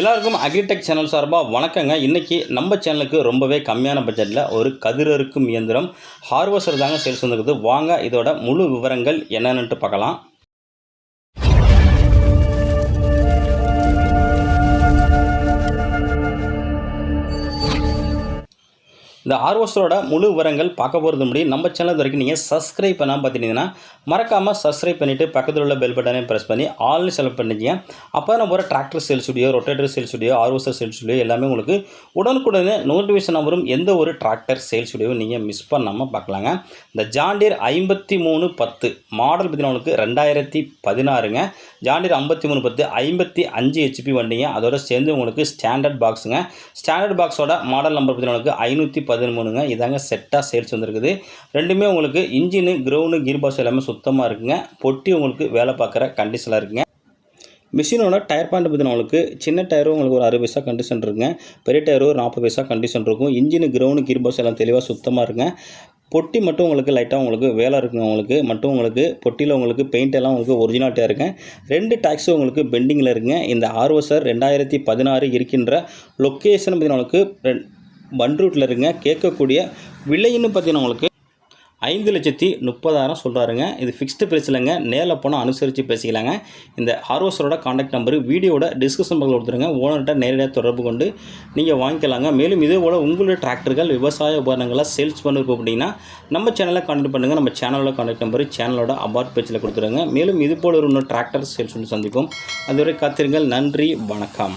எல்லாருக்கும் agritech channel சார்பாக வணக்கங்க. இன்றைக்கி நம்ம சேனலுக்கு ரொம்பவே கம்மியான பட்ஜெட்டில் ஒரு கதிரறுக்கும் இயந்திரம் ஹார்வஸ்டர் தாங்க சேல்ஸ் வந்துருக்குது. வாங்க இதோட முழு விவரங்கள் என்னென்னுட்டு பார்க்கலாம். இந்த ஹார்வஸ்டரோட முழு விவரங்கள் பார்க்க போகிறது முடியும் நம்ம சேனல் வரைக்கும் நீங்கள் சப்ஸ்கிரைப் பண்ணாமல் பார்த்துட்டீங்கன்னா மறக்காமல் சப்ஸ்கிரைப் பண்ணிவிட்டு பக்கத்தில் உள்ள பெல் பட்டனையும் ப்ரெஸ் பண்ணி ஆல்னு செலக்ட் பண்ணிக்கங்க அப்போ தான் நம்ம ஒரு tractor sale studio rotator sale studio harvester sale studio எல்லாமே உங்களுக்கு உடனுக்குடனே நோட்டிஃபிகேஷன் வரும். எந்த ஒரு டிராக்டர் சேல் ஸ்டுடியோவும் நீங்கள் மிஸ் பண்ணாமல் பார்க்கலாங்க. இந்த ஜாண்டியர் ஐம்பத்தி மூணு பத்து மாடல் பார்த்தீங்கன்னா உங்களுக்கு ரெண்டாயிரத்தி பதினாறுங்க. ஜாண்டியர் ஐம்பத்தி மூணு பத்து ஐம்பத்தி அஞ்சு ஹெச்பி வண்டிங்க. அதோட சேர்ந்து உங்களுக்கு ஸ்டாண்டர்ட் பாக்ஸுங்க ஸ்டாண்டர்ட் பாக்ஸோட மாடல் நம்பர் பார்த்தீங்கன்னா உங்களுக்கு ஐநூற்றி பதிமூணுங்க. இதாங்க செட்டாக சேல்ஸ் வந்துருக்குது. ரெண்டுமே உங்களுக்கு இன்ஜினு கிரவுண்டு கீர் பாக்ஸ் எல்லாமே சுத்தமாக இருக்குங்க. பொட்டி உங்களுக்கு வேலை பார்க்குற கண்டிஷனாக இருக்குங்க. மிஷினோட டயர் பாயிண்ட் பார்த்தீங்கன்னா உங்களுக்கு சின்ன டயரும் உங்களுக்கு ஒரு அறுபது பைசா கண்டிஷன் இருக்குங்க. பெரிய டயரும் ஒரு நாற்பது பைசா கண்டிஷன் இருக்கும். இன்ஜினு கிரவுண்டு கீர் பாக்ஸ் எல்லாம் தெளிவாக சுத்தமாக இருக்குங்க. பொட்டி மட்டும் உங்களுக்கு லைட்டாக உங்களுக்கு வேலை இருக்கிறவங்களுக்கு மட்டும் உங்களுக்கு பொட்டியில் உங்களுக்கு பெயிண்ட் எல்லாம் உங்களுக்கு ஒரிஜினாலிட்டியாக இருக்கேன் ரெண்டு டேக்ஸும் உங்களுக்கு பெண்டிங்கில் இருக்குங்க. இந்த ஆர்ஓசர் ரெண்டாயிரத்தி பதினாறு இருக்கின்ற லொக்கேஷன் பார்த்தீங்கன்னா உங்களுக்கு பன்ரூட்டில் இருங்க கேட்கக்கூடிய விலைன்னு பார்த்தீங்கன்னா உங்களுக்கு ஐந்து லட்சத்தி முப்பதாயிரம் சொல்கிறாருங்க இது ஃபிக்ஸ்டு ப்ரைஸ் இல்லைங்க. நேரில் போனால் அனுசரித்து பேசிக்கலாங்க. இந்த ஹார்வஸ்டரோட காண்டாக்ட் நம்பர் வீடியோட டிஸ்கிரிப்ஷன் பக்கத்தில் கொடுத்துருங்க. ஓனர்கிட்ட நேரடியாக தொடர்பு கொண்டு நீங்கள் வாங்கிக்கலாங்க. மேலும் இதே போல் உங்களுடைய டிராக்டர்கள் விவசாய உபகரணங்களை சேல்ஸ் பண்ணிருக்கோம் அப்படின்னா நம்ம சேனலில் காண்டக்ட் பண்ணுங்கள் நம்ம சேனலோட காண்டாக்ட் நம்பர் சேனலோட அபார்ட் பேஜில் கொடுத்துருங்க. மேலும் இது போல் ஒரு இன்னும் டிராக்டர் சேல்ஸ் ஒன்று சந்திப்போம். அதுவரை காத்திருங்கள். நன்றி. வணக்கம்.